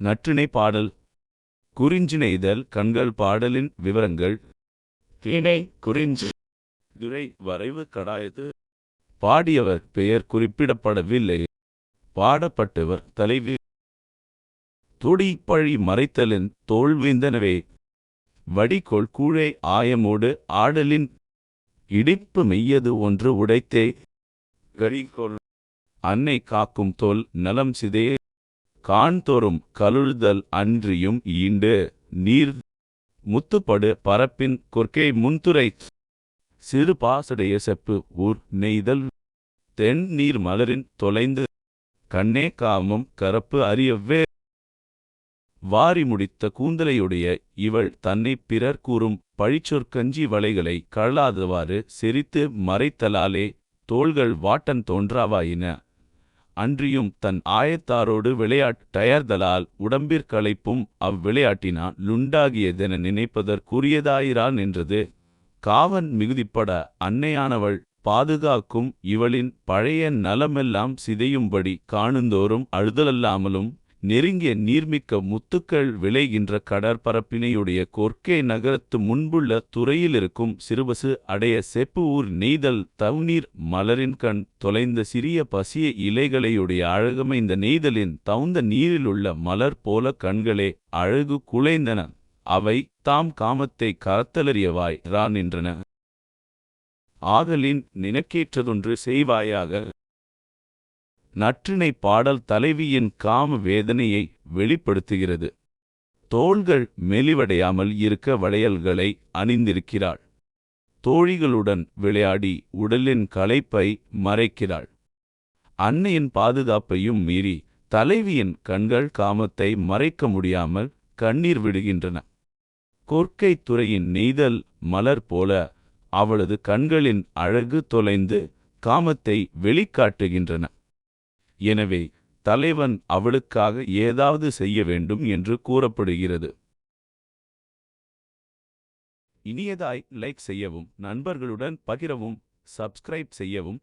நற்றிணை பாடல். குறிஞ்சினைதல் கண்கள் பாடலின் விவரங்கள். திணை குறிஞ்சி. துரை வரைவு கடாயது பாடியவர் பெயர் குறிப்பிடப்படவில்லை. பாடப்பட்டவர் தலைவி. தொடி பழி மறைத்தலின் தோல்விந்தனவே வடிகோள் கூழை ஆயமோடு ஆடலின். இடிப்பு மெய்யது ஒன்று உடைத்தே. கரிகோள். அன்னை காக்கும் தோல் நலம் சிதையே காண்தோறும் கலுழ்தல் அன்றியும் ஈண்டு நீர் முத்துப்படு பரப்பின் கொற்கை முன்துரை சிறு பாசடைய செப்பு ஊர் நெய்தல். தென் நீர் மலரின் தொலைந்து கண்ணே காமம் கரப்பு அறியவே வாரி முடித்த கூந்தலையுடைய இவள் தன்னை பிறர் கூறும் பழிச்சொற்கஞ்சி வளைகளை கழலாதவாறு செரித்து மறைத்தலாலே தோள்கள் வாட்டன் தோன்றாவாயின. அன்றியும் தன் ஆயத்தாரோடு விளையாட் டயர்தலால் உடம்பிற்களைப்பும் அவ்விளையாட்டினால் லுண்டாகியதென நினைப்பதற்குரியதாயிரான் நின்றது. காவன் மிகுதிப்பட அன்னையானவள் பாதுகாக்கும் இவளின் பழைய நலமெல்லாம் சிதையும்படி காணுந்தோறும் அழுதலல்லாமலும் நெருங்கிய நீர்மிக்க முத்துக்கள் விளைகின்ற கடற்பரப்பினையுடைய கொர்க்கே நகரத்து முன்புள்ள துறையிலிருக்கும் சிறுபசு அடைய செப்பு ஊர் நெய்தல் தவுநீர் மலரின் கண் தொலைந்த சிறிய பசிய இலைகளையுடைய அழகமைந்த நெய்தலின் தவுந்த நீரிலுள்ள மலர் போல கண்களே அழகு குலைந்தன. அவை தாம் காமத்தை கரத்தலறியவாய் ரா நின்றன. ஆகலின் நினக்கேற்றதொன்று செய்வாயாக. நற்றிணை பாடல் தலைவியின் காம வேதனையை வெளிப்படுத்துகிறது. தோள்கள் மெலிவடையாமல் இருக்க வளையல்களை அணிந்திருக்கிறாள். தோழிகளுடன் விளையாடி உடலின் களைப்பை மறைக்கிறாள். அன்னையின் பாதுகாப்பையும் மீறி தலைவியின் கண்கள் காமத்தை மறைக்க முடியாமல் கண்ணீர் விடுகின்றன. கொற்கை துறையின் நெய்தல் மலர் போல அவளது கண்களின் அழகு தொலைந்து காமத்தை வெளிக்காட்டுகின்றன. எனவே தலைவன் அவளுக்காக ஏதாவது செய்ய வேண்டும் என்று கூறப்படுகிறது. இனியதாய் லைக் செய்யவும் நண்பர்களுடன் பகிரவும் சப்ஸ்கிரைப் செய்யவும்